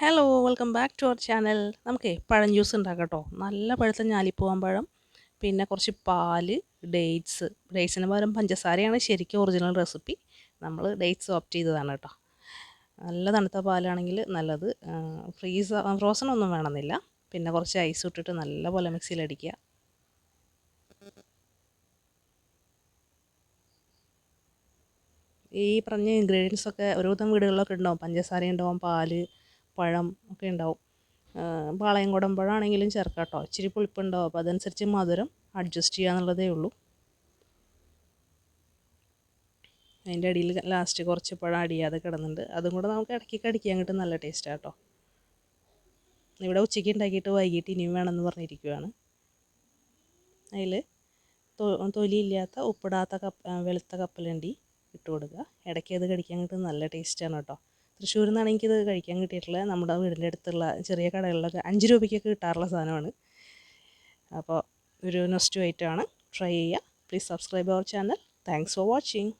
Hello welcome back to our channel നമുക്കേ പഴം juice ഉണ്ടാക്കാം കേട്ടോ നല്ല പഴുത്ത ഞാലിപ്പൂവാൻ പഴം പിന്നെ കുറച്ച് പാൽ ഡേറ്റ്സ് ഡേറ്റ്സിന് പകരം പഞ്ചസാരയാണ് ശരിക്കും ഒറിജിനൽ റെസിപ്പി നമ്മൾ ഡേറ്റ്സ് ഓപ്റ്റ് ചെയ്തതാണ് കേട്ടോ നല്ല തണുത്ത പാലാണെങ്കിൽ നല്ലത്. ഫ്രീസ് ഫ്രോസൺ ഒന്നും വേണമെന്നില്ല. പിന്നെ കുറച്ച് ഐസ് ഇട്ടിട്ട് നല്ല നല്ലപോലെ മിക്സിയിലടിക്കുക ഈ പറഞ്ഞ ഇൻഗ്രീഡിയൻസ് ഒക്കെ ഒരുവിധം വീടുകളിലൊക്കെ ഉണ്ടാവും. പഞ്ചസാര ഉണ്ടാവും പാൽ പഴം ഒക്കെ ഉണ്ടാവും. പാളയം പഴമാണെങ്കിലും ചേർക്കാം കേട്ടോ ഇച്ചിരി പുളിപ്പുണ്ടാവും. അപ്പോൾ അതനുസരിച്ച് മധുരം അഡ്ജസ്റ്റ് ചെയ്യുക എന്നുള്ളതേ ഉള്ളൂ. അതിന്റെ അടിയിൽ ലാസ്റ്റ് കുറച്ച് പഴം അടിയാതെ കിടന്നുണ്ട് അതും കൂടെ നമുക്ക് ഇടയ്ക്ക് കടിക്കാൻ കിട്ടും. നല്ല ടേസ്റ്റാണ് കേട്ടോ ഇവിടെ ഉച്ചയ്ക്ക് ഉണ്ടാക്കിയിട്ട് വൈകിട്ട് ഇനിയും വേണമെന്ന് പറഞ്ഞിരിക്കുവാണ്. അതിൽ തൊലിയില്ലാത്ത ഉപ്പിടാത്ത കപ്പ വെളുത്ത കപ്പലണ്ടി ഇട്ട് കൊടുക്കുക. ഇടയ്ക്ക് അത് കടിക്കാൻ കിട്ടും. നല്ല ടേസ്റ്റാണ് കേട്ടോ തൃശ്ശൂരിൽ നിന്നാണ് എനിക്കിത് കഴിക്കാൻ കിട്ടിയിട്ടുള്ളത് നമ്മുടെ വീടിന്റെ അടുത്തുള്ള ചെറിയ കടകളിലൊക്കെ അഞ്ച് രൂപയ്ക്കൊക്കെ കിട്ടാറുള്ള സാധനമാണ്. അപ്പോൾ ഒരു നെക്സ്റ്റ് ഐറ്റമാണ് ട്രൈ ചെയ്യുക. Please subscribe our channel thanks for watching